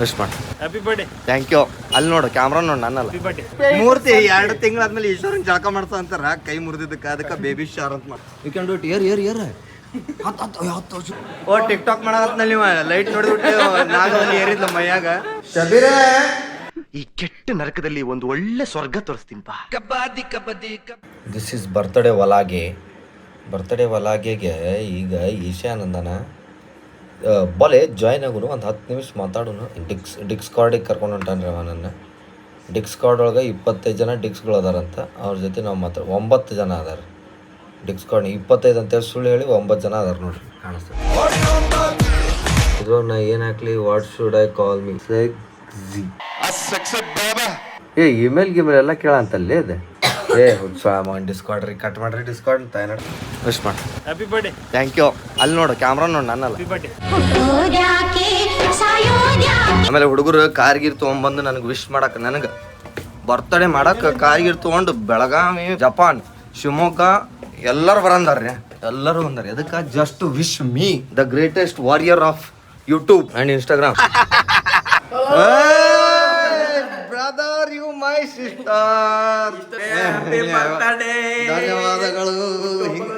Wish ಮಾಡಿ happy birthday thank you ಅಲ್ಲಿ ನೋಡು ಕ್ಯಾಮ್ರಾ ನೋಡು ನನ್ನಲ್ಲ. ಮೂರ್ತಿ ಎರಡು ತಿಂಗಳಾದ್ಮೇಲೆ ಈಶ್ವರನ್ ಜಳಕ ಮಾಡ್ತಾ ಅಂತಾರ ಕೈ ಮುರಿದಿದ್ದಕ್ಕೆ ಅದಕ್ಕೆ ಬೇಬಿ ಶಾರ್ ಅಂತ ಮಾಡಿ. ಯು ಕ್ಯಾನ್ ಡೂ ಇಟ್ ಏರ್ ಏರ್ ಏರ್. ಓ ಟಿಕ್ ಟಾಕ್ ಮಾಡಕತ್ನಲ್ಲಿ ಲೈಟ್ ನೋಡಿಬಿಟ್ಟು ನಾಗವಲ್ಲಿ ಏರಿದ್ಲ ಮೈಯಾಗ. ಶಬೀರ! ಈ ಕೆಟ್ಟ ನರಕದಲ್ಲಿ ಒಂದು ಒಳ್ಳೆ ಸ್ವರ್ಗ ತೋರಿಸ್ತೀನಿ ಬಾ. ದಿಸ್ ಇಸ್ ಬರ್ತ್ಡೇ ಒಲಾಗೆ ಬರ್ತ್ಡೇ ಒಲಾಗೆಗೆ ಈಗ ಈಶಾನಂದನ ಬಲೆ ಜಾಯ್ನ್ ಆಗುನು ಒಂದು ಹತ್ತು ನಿಮಿಷ ಮಾತಾಡೋಣ ಡಿಕ್ಸ್ ಡಿಕ್ಸ್ ಕಾರ್ಡಿಗೆ ಕರ್ಕೊಂಡು ಹೊಂಟಾನ್ರಿ ಅವ ನನ್ನ. ಡಿಕ್ಸ್ ಕಾರ್ಡ್ ಒಳಗೆ ಇಪ್ಪತ್ತೈದು ಜನ ಡಿಕ್ಸ್ಗಳು ಅದಾರಂತ. ಅವ್ರ ಜೊತೆ ನಾವು ಮಾತಾಡ ಒಂಬತ್ತು ಜನ ಅದಾರ. ಡಿಕ್ಸ್ ಕಾರ್ಡ್ ಇಪ್ಪತ್ತೈದು ಅಂತೇಳಿ ಸುಳ್ಳು ಹೇಳಿ ಒಂಬತ್ತು ಜನ ಅದಾರ ನೋಡ್ರಿ ಕಾಣಿಸ್ತದೆ. ಇದ್ರೊಳಗೆ ನಾ ಏನು ಹಾಕ್ಲಿ? What should I call me G ಏ ಇಮೇಲ್ ಗಿಮೇಲ್ ಎಲ್ಲ ಕೇಳಂತಲ್ಲೇ ಇದೆ ಏ ಡಿಸ್ಕೌಂಟ್ ರೀ ಕಟ್ ಮಾಡ್ರಿ ಡಿಸ್ಕೌಂಟ್ ಅಂತ ಏನಾರ? ವಿಶ್ ಮಾಡಿ. ಹ್ಯಾಪಿ ಬರ್ಡೇ ಥ್ಯಾಂಕ್ ಯು ಅಲ್ಲಿ ನೋಡು ಕ್ಯಾಮ್ರಾ ನೋಡು ನನ್ನಲ್ಲ. ಆಮೇಲೆ ಹುಡುಗರು ಕಾರ್ಗಿರ್ ತೊಗೊಂಬಂದು ನನಗೆ ವಿಶ್ ಮಾಡಕ್ಕೆ ನನಗೆ ಬರ್ತಡೇ ಮಾಡಕ್ಕೆ ಕಾರ್ಗಿರ್ ತೊಗೊಂಡು ಬೆಳಗಾವಿ ಜಪಾನ್ ಶಿವಮೊಗ್ಗ ಎಲ್ಲರೂ ಬರಂದಾರ್ರಿ ಎಲ್ಲರೂ ಬಂದಾರ. ಅದಕ್ಕೆ just wish me the greatest warrior of YouTube and Instagram brother you my sister ಧನ್ಯವಾದಗಳು.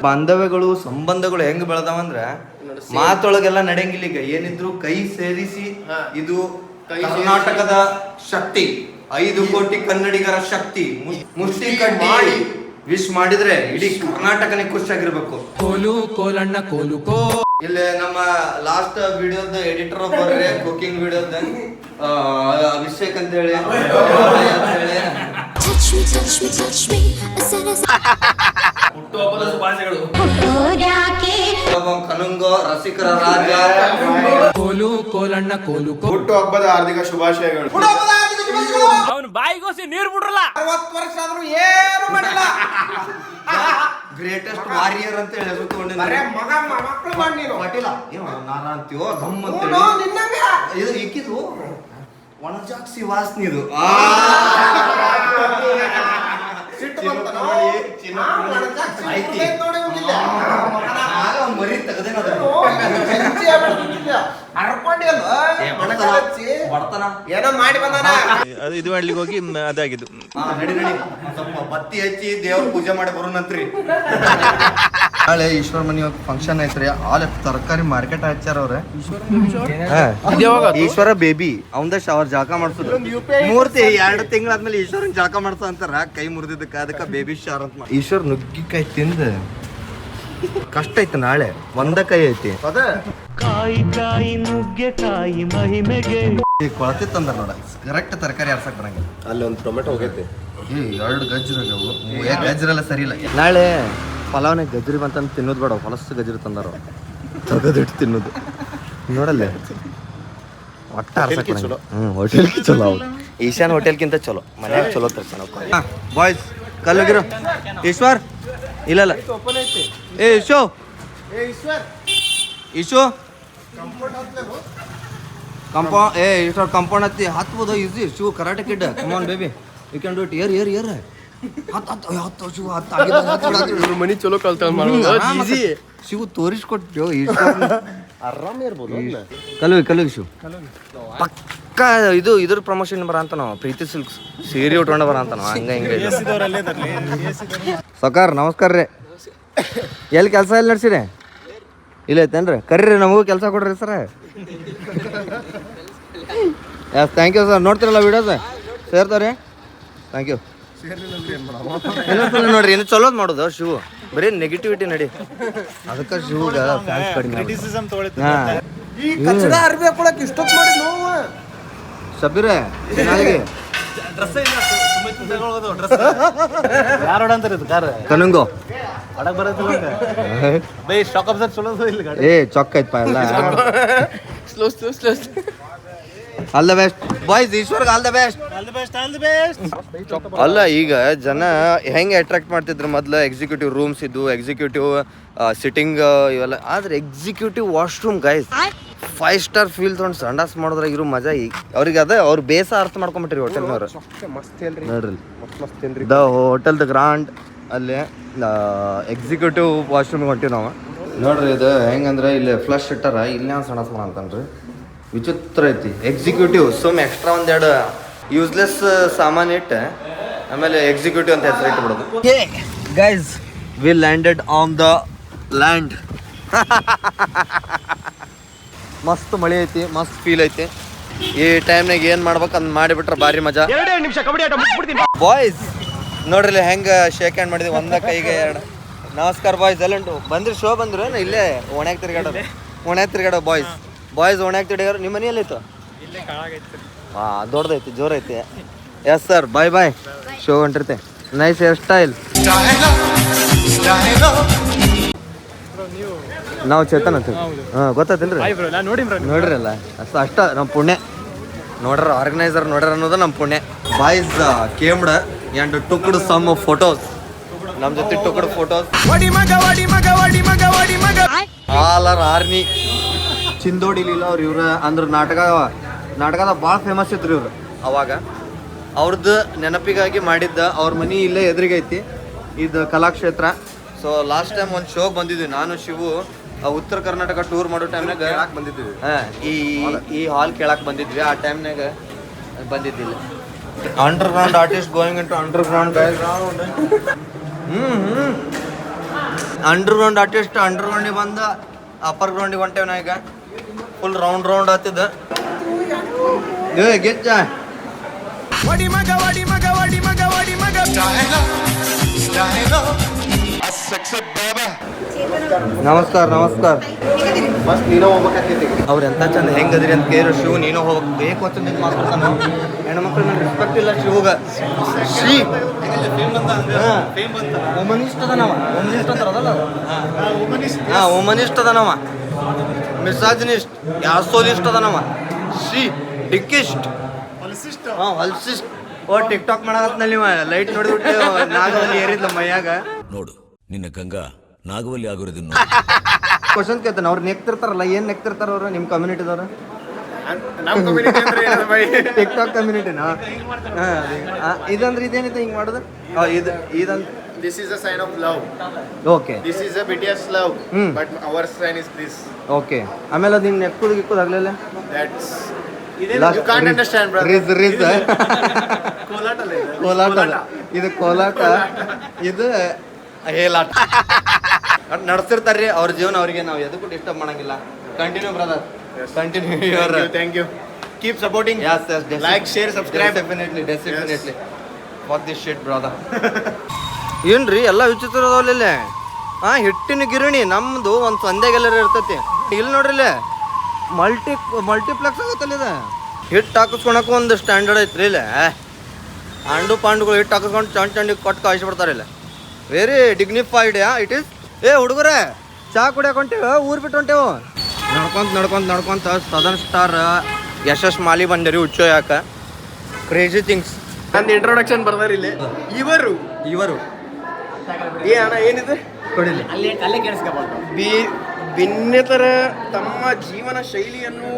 ಬಾಂಧವ್ಯಗಳು ಸಂಬಂಧಗಳು ಹೆಂಗ್ ಬೆಳದಾವಂದ್ರೆ ಮಾತೊಳಗೆಲ್ಲ ನಡೆಯಂಗಿಲ್ಲ ಈಗ. ಏನಿದ್ರು ಕೈ ಸೇರಿಸಿ ಇದು ಕರ್ನಾಟಕದ ಶಕ್ತಿ ಐದು ಕೋಟಿ ಕನ್ನಡಿಗರ ಶಕ್ತಿ ಮುಷ್ಟಿ ಕಟ್ಟಿ ವಿಶ್ ಮಾಡಿದ್ರೆ ಇಡೀ ಕರ್ನಾಟಕನೇ ಖುಷಿಯಾಗಿರ್ಬೇಕು. ಕೋಲು ಕೋಲಣ್ಣ ಕೋಲು ಕೋ ಇಲ್ಲಿ ನಮ್ಮ ಲಾಸ್ಟ್ ವಿಡಿಯೋದ ಎಡಿಟರ್ ಒಬ್ಬರ್ರೆ ಕುಕಿಂಗ್ ವಿಡಿಯೋದ ಅಭಿಷೇಕ್ ಅಂತ ಹೇಳಿ ಅಂತ ಶುಭಾಶಯಗಳು. ಕನುಂಗೋ ರಸಿಕರ ರಾಜ. ಕೋಲು ಕೋಲಣ್ಣ ಕೋಲು ಹುಟ್ಟು ಹಬ್ಬದ ಹಾರ್ದಿಕ ಶುಭಾಶಯಗಳು. ಅವನು ಬಾಯಿಗೋಸಿ ನೀರ್ ಬಿಡ್ರಲ್ಲ. ಗ್ರೇಟೆಸ್ಟ್ ವಾರಿಯರ್ ಅಂತ ಹೇಳಿ ಮಾಡಿ ನೀನು. ಪಾಟೀಲ ಏನು ನಾರ ಅಂತೀವೋ ಧಮ್ ಅಂತ ಹೇಳಿ ಇದು ಇಕ್ಕಿದು ಒಣಜಾಕ್ಸಿ ವಾಸನಿದು ಐತಿ ಆಗ ಮರಿ ತೆಗ್ದೇನ ಬಡತನ ಏನೋ ಮಾಡಿ ಬಂದಾನ? ಅದು ಇದು ಮಾಡ್ಲಿಕ್ಕೆ ಹೋಗಿ ಅದಾಗಿದ್ದು. ಹಾ, ನಡಿ ನಡಿ. ಸ್ವಲ್ಪ ಬತ್ತಿ ಹಚ್ಚಿ ದೇವ್ರ ಪೂಜೆ ಮಾಡಿ ಬರೋಣಂತ್ರಿ ನಾಳೆ ಈಶ್ವರ ಮನಿ ಫಂಕ್ಷನ್ ಐತ್ರಿ. ಆಲ್ ತರಕಾರಿ ಮಾರ್ಕೆಟ್ ಹಚ್ಚಾರ ಅವ್ರ. ಈಶ್ವರ ಬೇಬಿ ಅವಂದ ಅವ್ರ ಜಾಕ ಮಾಡ್ಸೋದು. ಮೂರ್ತಿ ಎರಡು ತಿಂಗಳಾದ್ಮೇಲೆ ಈಶ್ವರನ್ ಜಾಕ ಮಾಡ್ಸ ಅಂತಾರ. ಕೈ ಮುರಿದಿದ್ದಕ್ಕ ಅದಕ್ಕ ಬೇಬಿ ಶಾರ್ ಅಂತ ಈಶ್ವರ ಈಶ್ವರ್ ನುಗ್ಗಿಕಾಯಿ ತಿಂದ. ಕಷ್ಟ ಐತೆ ನಾಳೆ ಒಂದ ಕೈ ಐತಿ. ಕಾಯಿ ಕಾಯಿ ನುಗ್ಗೆ ಕಾಯಿ ಮಹಿಮೆಗೆ. ಈ ಕೊಳತಿ ತಂದಾರ ನೋಡ ಕರೆಕ್ಟ್ ತರಕಾರಿ ಆರ್ಸಕ್ ಬರಂಗಿಲ್ಲ. ಅಲ್ಲಿ ಒಂದು ಟೊಮೆಟೊ ಹೋಗೈತಿ. ಏ ಎರಡು ಅದಾವು. ಏ ಗಜ್ಜರೆಲ್ಲ ಸರಿ ಇಲ್ಲ. ನಾಳೆ ಪಲಾವ್ನೆ ಗಜ್ರಿ ಬಂತಂದು ತಿನ್ನೋದು ಬೇಡ ಹೊಲಸು ಗಜ್ಜರಿ ತಂದಾರ ತಗದಿಟ್ಟು ತಿನ್ನೋದು. ನೋಡಲ್ಲೇ ಒಟ್ಟ ಹ್ಞೂ ಹೋಟೆಲ್ಗೆ ಚಲೋ. ಅವು ಈಶಾನ್ ಹೋಟೆಲ್ಗಿಂತ ಚಲೋ. ಮನ್ಯಾಗ ಚಲೋ ತರ್ತಾನ ಬಾಯ್ಸ್ ಕಲ್ಲಿರೋ ಈಶ್ವರ್. ಇಲ್ಲಲ್ಲ ಏ ಇಶೋ ಇಶೋ ಕಂಪೌ ಏ ಇಷ್ಟೊಂದು ಕಂಪೌಂಡ್ ಹತ್ತಿ. ಹತ್ಬೋದು easy. Shoe karate kid come on baby you can do it air ಏರ್ ಏರ್. ಹತ್ತು ಹತ್ತು ಹತ್ತು ಶಿವ ಹತ್ತು ಆಗಿದೆ, ಹತ್ತು ಬಿಡು, ಹತ್ತು ಬಿಡು. ಮನಿ ಚಲೋ ಆರಾಮ ಶಿವ ತೋರಿಸ್ಕೊಟ್ಟು ಆರಾಮ ಇರ್ಬೋದು ಕಲುವಿ ಕಲುವಿ ಶಿವ ಪಕ್ಕ ಇದು ಇದ್ರ ಪ್ರಮೋಷನ್ ಬರ ಅಂತ ನಾವು ಪ್ರೀತಿ ಸಿಲ್ಕ್ಸ್. ಸೀರೆ ಉಟ್ಕೊಂಡು ಬರ ಅಂತ ನಾವು ಹಂಗ. ಹಿಂಗೆ ಸಕಾರ ನಮಸ್ಕಾರ ರೀ. ಎಲ್ಲಿ ಕೆಲಸ ಎಲ್ಲಿ ನಡ್ಸಿರಿ? ಇಲ್ಲ ಐತೇನ್ರಿ? ಕರೀರಿ ನಮಗೂ ಕೆಲಸ ಕೊಡ್ರಿ sir. Yes thank you sir ನೋಡ್ತಿರಲ್ಲ videos ಸೇರ್ತಾರೆ ಥ್ಯಾಂಕ್ ಯು ಇನ್ನೊಂದ್ಸಲ ನೋಡ್ರಿ ಇನ್ನು ಚಲೋದ್ ಮಾಡೋದು ಶಿವ ಬರೀ ನೆಗೆಟಿವಿಟಿ ನಡಿ. ಅದಕ್ಕೆ ಶಿವಗ ಫ್ಯಾನ್ಸ್ ಕಡಿಮೆ ಹಾಂ. ತೊಗೊಳ್ತೀನಿ ಈ ಕಚ್ಚಡ ಅರ್ಬಿ ಹಾಕೊಳಕ್ ಇಷ್ಟೊತ್ತು ಮಾಡಿ ನೋವು. ಶಬೀರೆ ನಾಳೆಗೆ. ಗಾಡಿ. ಏ ಚೊಕ್ಕ ಐತಪ್ಪ ಎಲ್ಲ. Slow slow slow all the best boys ಈಶ್ವರ್ಗೆ all the best ಅಲ್ಲ ಈಗ ಜನ ಹೆಂಗೆ ಅಟ್ರಾಕ್ಟ್ ಮಾಡ್ತಿದ್ರು ಮೊದಲು? ಎಕ್ಸಿಕ್ಯೂಟಿವ್ ರೂಮ್ಸ್ ಇದ್ದು ಎಕ್ಸಿಕ್ಯೂಟಿವ್ ಸಿಟ್ಟಿಂಗ್ ಇವೆಲ್ಲ. ಆದ್ರೆ executive washroom guys five star feel ತೊಗೊಂಡು ಸಂಡಾಸ್ ಮಾಡಿದ್ರೆ ಇರೋ ಮಜಾ ಈಗ ಅವ್ರಿಗೆ ಅದ ಅವ್ರ ಬೇಸ ಅರ್ಥ ಮಾಡ್ಕೊಂಬಿಟ್ರಿ ಹೋಟೆಲ್ನವ್ರು ನೋಡ್ರಿ ದ ಹೋಟೆಲ್ ದ ಗ್ರಾಂಡ್ ಅಲ್ಲಿ ಎಕ್ಸಿಕ್ಯೂಟಿವ್ ವಾಶ್ರೂಮ್ ಹೊಂಟಿವಿ ನಾವು. ನೋಡ್ರಿ ಇದು ಹೆಂಗಂದ್ರೆ ಇಲ್ಲಿ ಫ್ಲಶ್ ಇಟ್ಟಾರ ಇಲ್ಲೇ ಸಂಡಾಸ್ ಸಣ್ಣ ಸಣ್ಣ ಅಂತನ್ರಿ ವಿಚಿತ್ರ ಐತಿ. ಎಕ್ಸಿಕ್ಯೂಟಿವ್ ಸುಮ್ ಎಕ್ಸ್ಟ್ರಾ ಒಂದೆರಡು ಯೂಸ್ಲೆಸ್ ಸಾಮಾನು ಇಟ್ಟು. ಆಮೇಲೆ ಎಕ್ಸಿಕ್ಯೂಟಿವ್ ಅಂತ ಹೆಸರು ಇಟ್ಬಿಡೋದು. Guys we landed on the land ಮಸ್ತ್ ಮಳೆ ಐತಿ ಮಸ್ತ್ ಫೀಲ್ ಐತಿ. ಈ ಟೈಮ್ನಾಗ ಏನ್ ಮಾಡ್ಬೇಕು ಅದ್ ಮಾಡಿಬಿಟ್ರೆ ಭಾರಿ ಮಜಾ. ಎರಡೇ ನಿಮಿಷ ಕಬಡ್ಡಿ ಆಟ ಮುಗ್ಬಿಡ್ತೀನಿ ಬಾಯ್ಸ್ ನೋಡ್ರಿ ಹೆಂಗ ಶೇಕ್ ಹ್ಯಾಂಡ್ ಮಾಡಿದ್ವಿ ಒಂದ ಕೈಗೆ ಎರಡು. ನಮಸ್ಕಾರ ಬಾಯ್ಸ್ ಎಲ್ಲ ಉಂಟು ಬಂದ್ರಿ ಶೋ ಬಂದ್ರು ಏನ್ ಇಲ್ಲೇ ಒಣ್ಯಾಗ ತಿರ್ಗಾಡೋದು? ಒಣ್ಯಾಗ ತಿರ್ಗಾಡೋ ಬಾಯ್ಸ್ ಬಾಯ್ಸ್ ಒಣ್ಯಾಗ ತಿರ್ಗಾರ ನಿಮ್ಮ ಮನೆ ಎಲ್ಲೈತು ಹಾ ದೊಡ್ಡದೈತಿ ಜೋರೈತಿ. Yes sir bye bye show ಹೊಂಟಿರ್ತೆ nice hair style ನಾವು ಚೇತನ್ ಅಂತ ಹಾಂ ಗೊತ್ತಾತಿಲ್ರಿ ನೋಡ್ರಲ್ಲ. ಅಷ್ಟು ಅಷ್ಟ ನಮ್ಮ ಪುಣ್ಯ. ನೋಡ್ರ ಆರ್ಗನೈಸರ್ ನೋಡ್ರ ಅನ್ನೋದು ನಮ್ಮ ಪುಣ್ಯ. Boys came and took some photos ನಮ್ಮ ಜೊತೆ ಟುಕ್ಡ್ ಫೋಟೋಸ್ ಆಲ್ ಆರ್ ಆರ್ನಿ ಚಿಂದೋಡಿ ಲೀಲಾ ಅವ್ರು ಇವ್ರ ಅಂದ್ರ ನಾಟಕ ನಾಟಕದ ಭಾಳ ಫೇಮಸ್ ಇದ್ರು ಇವ್ರು. ಅವಾಗ. ಅವ್ರದ್ದು ನೆನಪಿಗಾಗಿ ಮಾಡಿದ್ದ ಅವ್ರ ಮನೆ ಇಲ್ಲೇ ಎದುರಿಗೈತಿ. ಇದು ಕಲಾಕ್ಷೇತ್ರ. ಸೊ ಲಾಸ್ಟ್ ಟೈಮ್ ಒಂದು ಶೋ ಬಂದಿದ್ವಿ. ನಾನು ಶಿವು ಆ ಉತ್ತರ ಕರ್ನಾಟಕ ಟೂರ್ ಮಾಡೋ ಟೈಮ್ನಾಗ ಬಂದಿದ್ದೀವಿ ಈ ಈ ಹಾಲ್ ಕೇಳಕ್ಕೆ ಬಂದಿದ್ವಿ. ಆ ಟೈಮ್ನಾಗ ಬಂದಿದ್ದಿಲ್ಲ. Underground artist going into underground ಹ್ಞೂ ಹ್ಞೂ ಅಂಡರ್ ಗ್ರೌಂಡ್ ಆರ್ಟಿಸ್ಟ್ ಅಂಡರ್ ಗ್ರೌಂಡಿಗೆ ಬಂದು ಅಪ್ಪರ್ ಗ್ರೌಂಡಿಗೆ ಹೊಂಟೇವ್ ನಾ ಈಗ. ಫುಲ್ ರೌಂಡ್ ರೌಂಡ್ ಆತಿದ್ದ ಏ ಗೆಜ್ಜ ನಮಸ್ಕಾರ ನಮಸ್ಕಾರ. ಫಸ್ಟ್ ನೀನು ಹೋಗ್ಬೇಕಾಗ್ತೈತಿ ಅವ್ರು ಎಂತ ಚಂದ ಹೆಂಗದ್ರಿ ಅಂತ ಕೇರು ಶಿವ ನೀನು ಹೋಗ್ಬೇಕು. ಬೇಕು ಅಂತ ನಿಂತು ಮಾತಾಡ್ತಾನ ಹೆಣ್ಮಕ್ಳು ನಂಗೆ ರೆಸ್ಪೆಕ್ಟ್ ಇಲ್ಲ ಶಿವಗ. ಶ್ರೀ. ಒಮನಿಸ್ಟ್ ಅದನವ ಒಮನಿಸ್ಟ್ ಅಂತಾರ ಅದಲ್ಲ ಹಾ ಒಮನಿಸ್ಟ್ ಅದಾನವ ಮಿಸಾಜಿನಿಸ್ಟ್ ಯಾಸೋಲಿಸ್ಟ್ ಅದನವ ಶ್ರೀ. ಡಿಕ್ಕಿಸ್ಟ್ ಹಾ ಹೊಲ್ಸಿಸ್ಟ್ ಓ ಟಿಕ್ ಟಾಕ್ ಮಾಡಕತ್ನಲ್ಲಿ ಲೈಟ್ ನೋಡಿಬಿಟ್ಟು ನಾಗವಲ್ಲಿ ಏರಿದ್ಲ ಮೈಯಾಗ. ನೋಡು ನಿನ್ನ ಗಂಗಾ ನಾಗವಲ್ಲಿ ಆಗಿರೋದನ್ನು ಕ್ವಶನ್ ಕೇಳ್ತಾನೆ ಅವ್ರು ನೆಕ್ತಿರ್ತಾರಲ್ಲ ಏನು ನೆಕ್ತಿರ್ತಾರ ಅವ್ರು ನಿಮ್ಮ ಕಮ್ಯುನಿಟಿದವ್ರು ನಮ್ಮ ಕಮ್ಯುನಿಟಿ ಅಂದ್ರೆ ಏನದ ಬೈ ಟಿಕ್ ಟಾಕ್ ಕಮ್ಯುನಿಟಿನಾ ಇದಂದ್ರೆ ಇದೇನಿದೆ ಹಿಂಗ್ ಮಾಡೋದು? ಇದು ಇದಂತ this is a sign of love okay. This is a BTS love. But our sign is this okay. ಆಮೇಲೆ ಅದು ಹಿಂಗೆ ನೆಕ್ಕುದು ಗಿಕ್ಕುದು ಆಗ್ಲಿಲ್ಲ? That's you can't understand brother ರಿಸ್ ರಿಸ್ ಕೋಲಾಟ ಇದು. ಕೋಲಾಟ. ಇದು ಕೋಲಾಟ. ಇದು ಹೇಲಾಟ. ನಡ್ಸಿರ್ತಾರ್ರಿ ಅವ್ರ ಜೀವನ ಅವ್ರಿಗೆ ನಾವು ಎದಕ್ಕೂ ಡಿಸ್ಟರ್ಬ್ ಮಾಡಂಗಿಲ್ಲ. Continue brother continue your Thank you keep supporting Keep supporting. Yes, yes, subscribe Like, share, subscribe. Definitely, definitely. Brother this shit, brother. ಏನ್ರಿ ಎಲ್ಲ ವಿಚಿತ್ರ ಅದಾವಲ್ಲ ಹಾ ಹಿಟ್ಟಿನ ಗಿರಣಿ ನಮ್ದು ಒಂದು ಸಂಧ್ಯಾಗೆಲ್ಲರ ಇರ್ತೈತಿ. ಇಲ್ಲಿ ನೋಡ್ರಿ ಇಲ್ಲೇ ಮಲ್ಟಿ ಮಲ್ಟಿಪ್ಲೆಕ್ಸ್ ಆಗುತ್ತಲ್ಲಿದ ಇದು? ಹಿಟ್ಟು ಹಾಕಿಸ್ಕೊಳಕ್ಕೂ ಒಂದು ಸ್ಟ್ಯಾಂಡರ್ಡ್ ಐತ್ರಿ ಇಲ್ಲ. ಆಂಡು ಪಾಂಡುಗಳು ಹಿಟ್ಟು ಹಾಕಿಸ್ಕೊಂಡು ಚಂಡ್ ಚಂಡಿಗೆ ಕೊಟ್ಟು ಕಾಯಿಸ್ಬಿಡ್ತಾರೆ ಇಲ್ಲ. ವೆರಿ ಡಿಗ್ನಿಫೈಡ್ ಇಟ್ ಈಸ್ ಏ ಹುಡುಗರೇ ಚಾ ಕುಡಿಯಕ್ಕೆ ಹೊಂಟೇವು? ಊರ್ ಬಿಟ್ಟು ಹೊಂಟೇವು? ನಡ್ಕೊಂತ ನಡ್ಕೊಂತ ನಡ್ಕೊಂತ ಸದನ್ ಸ್ಟಾರ್ ಯಶಸ್ ಮಾಲಿ ಬಂದರಿ ಹುಚ್ಚೋ ಯಾಕ? ಕ್ರೇಜಿ ಥಿಂಗ್ಸ್ ನಂದು ಇಂಟ್ರೊಡಕ್ಷನ್ ಬರ್ದಾರ ಇಲ್ಲಿ. ಇವರು? ಇವರು. ಏ ಅಣ್ಣ ಏನಿದೆ? ಕೊಡಿಲಿ. ಬಿ ಭಿನ್ನತರ ತಮ್ಮ ಜೀವನ ಶೈಲಿಯನ್ನು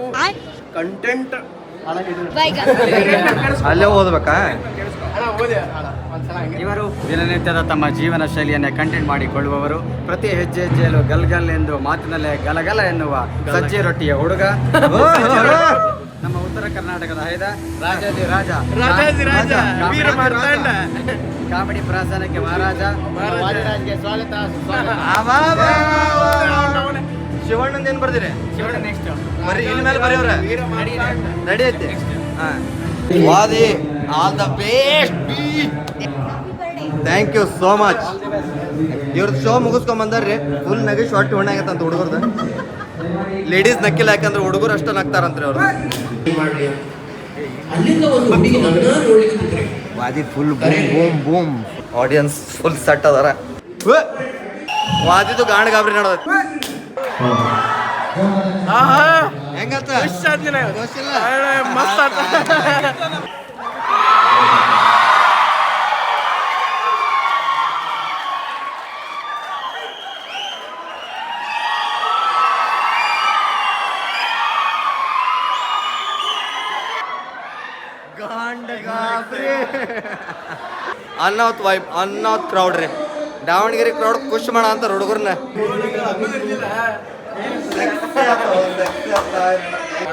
ಕಂಟೆಂಟ್ ಅಲ್ಲೇ ಓದ್ಬೇಕಾ? ಇವರು ದಿನನಿತ್ಯದ ತಮ್ಮ ಜೀವನ ಶೈಲಿಯನ್ನೇ ಕಂಟೆಂಟ್ ಮಾಡಿಕೊಳ್ಳುವವರು. ಪ್ರತಿ ಹೆಜ್ಜೆ ಹೆಜ್ಜೆಯಲ್ಲೂ ಗಲ್ಗಲ್ ಎಂದು ಮಾತಿನಲ್ಲೇ ಗಲಗಲ ಎನ್ನುವ ಸಜ್ಜೆ ರೊಟ್ಟಿಯ ಹುಡುಗ. ನಮ್ಮ ಉತ್ತರ ಕರ್ನಾಟಕದ ಹೈದ ರಾಜಾದಿ ರಾಜ. ರಾಜಾಜಿ ರಾಜ, ಕಾಮಿಡಿ ಪ್ರಸಾನಕ್ಕೆ ಮಹಾರಾಜ. ಸ್ವಾಗತ ಶಿವಣ್ಣಂದ ಏನ್ ಬರ್ದಿರಿ? ನೆಕ್ಸ್ಟ್ ಬರೀ ಇಲ್ಲಿ ಮೇಲೆ ಬರೆಯವ್ರ ನಡೆಯುತ್ತೆ Vadi all the best thank you so much ಇವ್ರದ್ದು ಶೋ ಮುಗಿಸ್ಕೊಂಡ್ ಬಂದಾರ್ರಿ. ಫುಲ್ ನಗಿ ಶಾರ್ಟ್ ಹೊಣ್ಣ ಆಗತ್ತಂತ ಹುಡುಗರ್ದು. ಲೇಡೀಸ್ ನಕ್ಕಿಲ್ಲ ಯಾಕಂದ್ರೆ ಹುಡುಗರು ಅಷ್ಟು ನಗ್ತಾರಂತ್ರಿ ಅವರು. ವಾದಿ full boom boom boom audience full set ಅದಾರ. ವಾದಿದು ಗಾಣ ಗಾಬರಿ ನೋಡೋದು ಹೆಂಗತ್ತ ಗೊತ್ತಿಲ್ಲ. ಮಸ್ತ್ ಆತ ಅನ್ನೌತ್ ವೈಬ್ ಅನ್ನೌತ್ ಕ್ರೌಡ್ ರೀ ದಾವಣಗೆರೆ ಕ್ರೌಡ್ ಖುಷಿ ಮಾಡ ಅಂತಾರ ಹುಡುಗರ್ನ.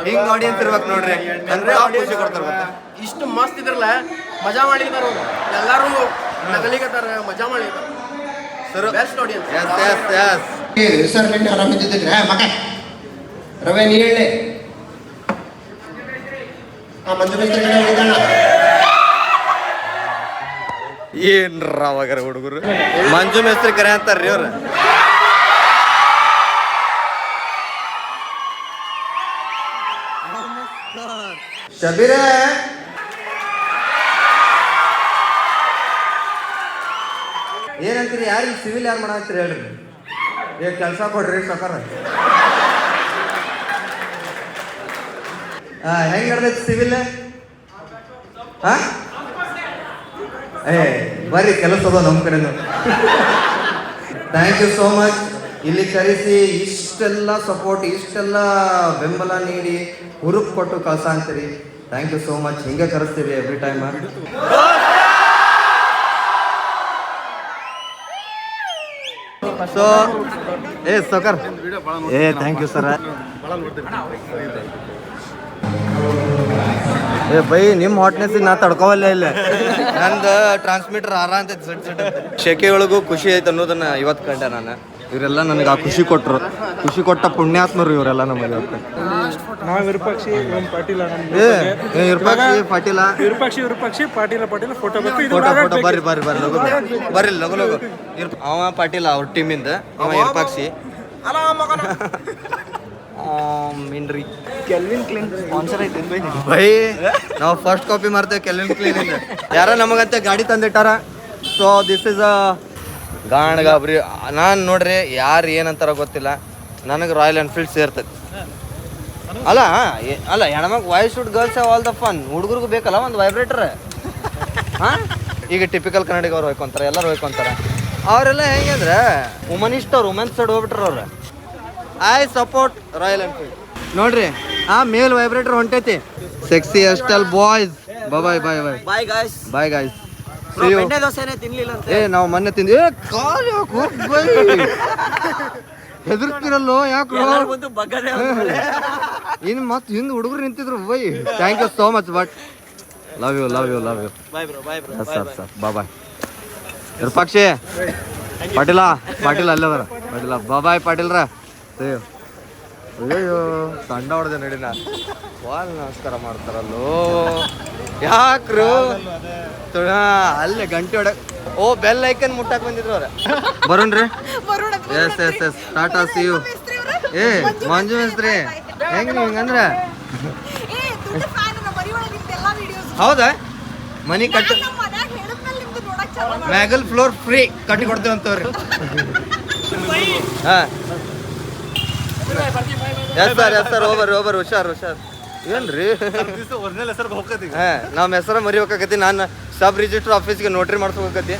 ಹಿಂಗ್ ಆಡಿಯನ್ಸ್ ಇರ್ಬೇಕು ನೋಡ್ರಿ. ಅಂದ್ರೆ ಖುಷಿ ಕೊಡ್ತಾರ ಇಷ್ಟು ಮಸ್ತ್ ಇದ್ರಲ್ಲ ಮಜಾ ಮಾಡಿದಾರ ಎಲ್ಲಾರು ನಗಲಿಕತ್ತಾರ ಮಜಾ ಮಾಡಿದಾರ sir best audience yes yes yes ಹೆಸರಲ್ಲಿ ಆರಾಮಿದ್ದಿದ್ರೆ ಮಗ. ರವೆ ನೀ ಹೇಳಿ. ಆ ಮಂಜು ಮಿಸ್ತ್ರಿ ಕಡೆ ಹೋಗಿದ್ದಣ್ಣ ಏನ್ರ ಅವಾಗಾರ ಹುಡುಗರು? ಮಂಜು ಮೇಸ್ತ್ರಿ ಕರೆ ಅಂತಾರ್ರಿ ಅವ್ರ ಶಬೀರ. ಏನಂತೀರಿ ಯಾರು ಸಿವಿಲ್ ಯಾರು ಮಾಡತ್ತೀರಿ ಹೇಳ್ರಿ. ಈಗ ಕೆಲಸ ಕೊಡ್ರಿ, ಸಕಾರ. ಹೆಂಗ್ ನಡ್ದೈತಿ ಸಿವಿಲ್ ಹಾ ಏ ಬರ್ರಿ ಕೆಲಸ ಅದ ನಮ್ಮ ಕಡೆ ಥ್ಯಾಂಕ್ ಯು ಸೋ ಮಚ್ ಇಲ್ಲಿ ಕರೆಸಿ ಇಷ್ಟೆಲ್ಲ ಸಪೋರ್ಟ್ ಇಷ್ಟೆಲ್ಲ ಬೆಂಬಲ ನೀಡಿ ಹುರುಪ್ ಕೊಟ್ಟು ಕಳ್ಸ ಅಂತೀರಿ ಥ್ಯಾಂಕ್ ಯು ಸೋ ಮಚ್ ಹಿಂಗೆ ಕರೆಸ್ತೀವಿ ಎವ್ರಿ ಟೈಮ್ ಸೊ ಏ ಸಕರ್ ಏ ಥ್ಯಾಂಕ್ ಯು ಸರ್ ಏ ಬೈ ನಿಮ್ಮ ಹಾಟ್ನೆಸ್ ನಾ ತಡ್ಕೋವಲ್ಲ ಇಲ್ಲ. ನಂದು ಟ್ರಾನ್ಸ್ಮಿಟರ್ ಆರ ಅಂತ ಸಟ್ ಸಟ್ ಶೆಕೆ ಒಳಗೂ ಖುಷಿ ಐತೆ ಅನ್ನೋದನ್ನ ಇವತ್ತು ಕಂಡೆ ನಾನು. ಇವರೆಲ್ಲ ನನಗೆ ಆ ಖುಷಿ ಕೊಟ್ಟರು ಖುಷಿ ಕೊಟ್ಟ ಪುಣ್ಯಾತ್ಮರು ಇವರೆಲ್ಲ ನಮಗೆ ಇವತ್ತು. ನಾವು ವಿರೂಪಾಕ್ಷಿ ಓಂ ಪಾಟೀಲ ಏ ಏ, ವಿರೂಪಾಕ್ಷಿ ಪಾಟೀಲ. ವಿರೂಪಾಕ್ಷಿ ವಿರೂಪಾಕ್ಷಿ ಪಾಟೀಲ ಪಾಟೀಲ ಫೋಟೋ ಬೇಕು ಇದು ಫೋಟೋ ಫೋಟೋ ಬರ್ರಿ ಬರ್ರಿ ಬರ್ರಿ ಲಗು ಬರ್ರಿ. ಬರ್ರಿ ಲಗು ಲಗು. ಇರ್- ಅವ ಪಾಟೀಲ ಅವ್ರ ಟೀಮಿಂದ ಅವ ವಿರೂಪಾಕ್ಷಿ. ಮಿನ್ರಿ ಕೆಲ್ವಿನ್ ಕ್ಲೀನ್ ಸ್ಪಾನ್ಸರ್ ಐತೆ ಬೈ, ನಾವು ಫಸ್ಟ್ ಕಾಪಿ ಮಾಡ್ತೇವೆ, ಕೆಲ್ವಿನ್ ಕ್ಲೀನ್ ಇಂದ. ಯಾರೋ ನಮಗಂತೆ ಗಾಡಿ ತಂದಿಟ್ಟಾರ? ಸೊ ದಿಸ್ ಇಸ್ ಅ ಗಾಣ ಗಾಬ್ರಿ. ನಾನು ನೋಡ್ರಿ, ಯಾರು ಏನಂತಾರ ಗೊತ್ತಿಲ್ಲ. ನನಗೆ ರಾಯಲ್ ಎನ್ಫೀಲ್ಡ್ ಸೇರ್ತೈತಿ. ಅಲ್ಲ ಅಲ್ಲ ಹೆಣ್ಮಕ್ voice should girls all the fun ಹುಡುಗರಿಗೂ ಬೇಕಲ್ಲ ಒಂದು ವೈಬ್ರೇಟರ್ ಹಾಂ? ಈಗ ಟಿಪಿಕಲ್ ಕನ್ನಡಿಗ ಅವ್ರು ಹೋಯ್ಕೊಂತಾರೆ, ಎಲ್ಲರೂ ಹೋಯ್ಕೊಂತಾರೆ. ಅವರೆಲ್ಲ ಹೆಂಗೆ ಅಂದ್ರೆ ಇಷ್ಟ ಅವ್ರು ವುಮೆನ್ಸ್ ಸೈಡ್ ಹೋಗ್ಬಿಟ್ರ ಅವ್ರು. ಐ ಸಪೋರ್ಟ್ ರಾಯಲ್ ಎನ್ಫೀಲ್ಡ್ ನೋಡ್ರಿ ಆ ಮೇಲ್ ವೈಬ್ರೇಟರ್ ಹೊಂಟೈತಿ. Sexy ಅಷ್ಟಲ್ boys boy boy boy boy guys boy guys ದೋಸೆನೆ ತಿನ್ಲಿಲ್ಲ ಅಂತ. ಏ ನಾವು ಮೊನ್ನೆ ತಿಂದ್ವಿ ಏ ಕಾಲ್ ಯಾಕೋ ಬೈ? ಹೆದರ್ತಿರಲ್ಲೋ ಯಾಕೆ ಒಂದು ಬಗ್ಗದೆ ಇನ್ನು ಮತ್ತೆ ಹಿಂದೆ ಹುಡುಗರು ನಿಂತಿದ್ರು bye. Thank you so much but love you love you love you sir sir ಬಾ ಬಾಯ್ ಪಾಟೀಲ ಪಾಟೀಲ ಪಾಟೀಲ್ ಅಲ್ಲೇ ಅದಾರ. ಪಾಟೀಲ ಬಾ ಬಾಯ್ ಪಾಟೀಲ್ರ. ಅಯ್ಯೋ ಅಯ್ಯೋ ತಂಡ ಹೊಡೆದೆ ನಡಿನ ವಾಲ್ ನಮಸ್ಕಾರ ಮಾಡ್ತಾರಲ್ಲೋ. ಯಾಕ್ರು? ಅಲ್ಲೇ ಗಂಟೆ ಹೊಡಕ್ ಓ ಬೆಲ್ ಐಕನ್ ಮುಟ್ಟಾಕ್ ಬಂದಿದ್ರು ಅವ್ರ. ಬರೋಣ್ರಿ yes yes yes Tata see you ಏ ಮಂಜು ಮಿಸ್ತ್ರಿ ಹೆಂಗ್ ನೀವು ಹಿಂಗಂದ್ರ? ಹೌದಾ? ಮನಿ ಕಟ್ಟ ಮ್ಯಾಗಲ್ ಫ್ಲೋರ್ ಫ್ರೀ ಕಟ್ಟಿ ಕೊಡ್ತೇವೆ ಅಂತವ್ರಿ ಹಾ. Yes sir yes sir over over ಹುಷಾರ್ ಹುಷಾರ್. ಏನ್ರಿ? ಒರಿಜಿನಲ್ ಹೆಸರು ಹೋಗತಿ ಹಾ ನಮ್ಮ ಹೆಸರ ಮರಿಬೇಕಾಗತಿ ನಾನು ಸಬ್ ರಿಜಿಸ್ಟರ್ ಆಫೀಸ್ಗೆ ನೋಟ್ರಿ ಮಾಡ್ಸ್ಬೇಕಾಗತಿ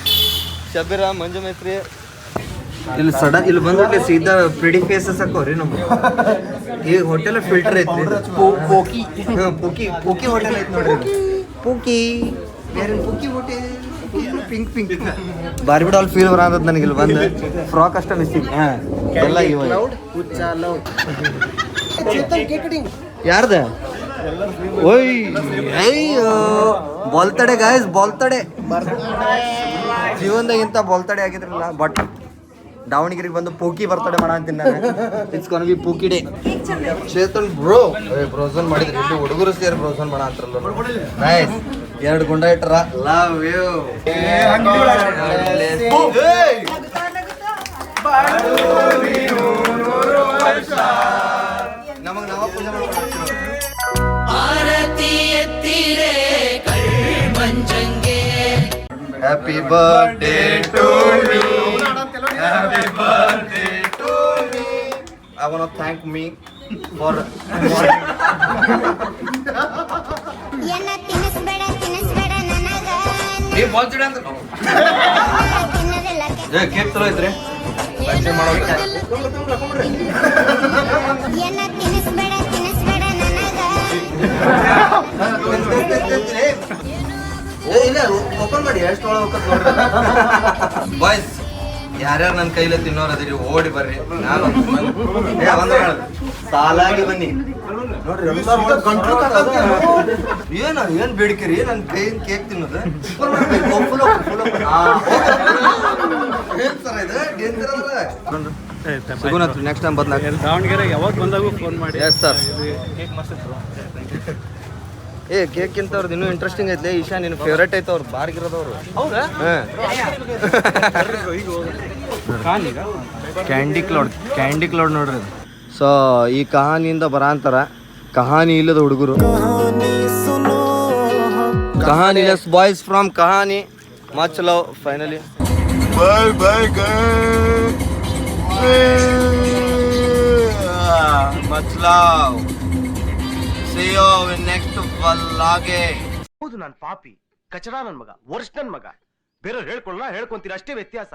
ಶಬೀರ ಮಂಜು ಮೈತ್ರಿ. ಇಲ್ಲಿ ಸಡನ್ ಇಲ್ಲಿ ಬಂದ್ಬಿಟ್ಟು ಸೀದಾ ಪ್ರಿಡಿ ಫೇಸಸ್ ಹಾಕೋರಿ ನಮ್ಮ ಈ ಹೋಟೆಲ್ ಫಿಲ್ಟರ್ ಐತಿ ಪೋಕಿ. ಹಾ, ಪೋಕಿ ಪೋಕಿ ಹೋಟೆಲ್ ಐತಿ ನೋಡ್ರಿ. ಪೋಕಿ. ಬೇರೆ ಪೋಕಿ ಹೋಟೆಲ್ ಪಿಂಕ್ ಪಿಂಕ್ ಬಾರಿ ಬಿಡ ಅಲ್ಲಿ ಫೀಲ್ ಬರತ್ತದ ನನಗೆ ಇಲ್ಲಿ ಬಂದು. ಫ್ರಾಕ್ ಅಷ್ಟ ಮಿಸ್ಸಿಂಗ್ ಹಾ ಎಲ್ಲ ಇವ. ಯಾರ್ದ? ಓಯ್ ಅಯ್ಯೋ. ಬೊಲ್ತಡೆ ಗಾಯ್ಸ್ ಬೊಲ್ತಡೆ. ಜೀವನದಾಗ ಇಂಥ ಬೋಲ್ತಡೆ ಆಗಿದ್ರಲ್ಲ ಬಟ್ ದಾವಣಗೆರೆಗೆ ಬಂದು ಪೂಕಿ ಬರ್ತಡೆ ಮಾಡ ಅಂತೀನಿ ನಾನು. It's gonna be pookie day Chetan bro ಬ್ರೋಸನ್ ಮಾಡಿದ್ರಿ. ಹುಡುಗರು ಸೇರಿ ಬ್ರೋಸನ್ ಮಾಡ ಅಂತಾರಲ್ಲ ನೈಸ್ ಎರಡು ಗುಂಡ ಇಟ್ಟರ ಲವ್ ಯು ನಮಗ್ ನಾವ ಪೂಜೆ ಮಾಡ್ಕೊಂಡು happy birthday to me happy birthday to me I want to thank me for ನೀವು ಬಾಲ್ಸಿಡೆ ಅಂತ ಏ ಕೇಕ್ ಚಲೋ ಐತ್ರಿ ಲಕ್ಷ್ಮಿ ಮಾಡೋಕೆ ಇಲ್ಲ ಓಪನ್ ಮಾಡಿ ಎಷ್ಟು ಒಳಗೆ ಬಾಯ್ಸ್ ಯಾರ್ಯಾರು ನನ್ನ ಕೈಲೇ ತಿನ್ನೋರು ಅದಿರಿ ಓಡಿ ಬರ್ರಿ. ನಾನು. ಸಾಲಾಗಿ ಬನ್ನಿ. ನೋಡ್ರಿ ಏನ ಏನ್ ಬೇಡಿಕೆ ರೀ? ನನ್ ಕೈಯಿಂದ ಕೇಕ್ ತಿನ್ನೋದು? ನೆಕ್ಸ್ಟ್ ಟೈಮ್ ಬದಲಾಗ ದಾವಣಗೆರೆ ಯಾವಾಗ ಬಂದಾಗೂ ಫೋನ್ ಮಾಡಿ. ಎಸ್ ಸರ್ ಏ ಕೇಕ್ ಕಿಂತ ಅವ್ರದ್ದು ಇನ್ನೂ ಇಂಟ್ರೆಸ್ಟಿಂಗ್ ಐತೆ ಈಶಾ ನಿನ್ನ ಫೇವ್ರೇಟ್ ಐತೆ ಅವ್ರು ಬಾರ್ಗಿರೋದವ್ರು. ಹೌದಾ? ಕ್ಯಾಂಡಿ ಕ್ಲೌಡ್ ಕ್ಯಾಂಡಿ ಕ್ಲೌಡ್ ನೋಡ್ರಿ ಸೊ ಈ ಕಹಾನಿಯಿಂದ ಬರ ಅಂತಾರ ಕಹಾನಿ ಇಲ್ಲದ ಹುಡುಗರು. Kahani yes boys from Kahani. Much love finally bye bye much love ವಲ್ಲಾಗೆ ಹೌದು ನಾನು ಪಾಪಿ. ಕಚಡ ನನ್ ಮಗ ವರ್ಷ ನನ್ ಮಗ ಬೇರೆ ಹೇಳ್ಕೊಳ್ಳ ಹೇಳ್ಕೊಂತೀರ ಅಷ್ಟೇ ವ್ಯತ್ಯಾಸ.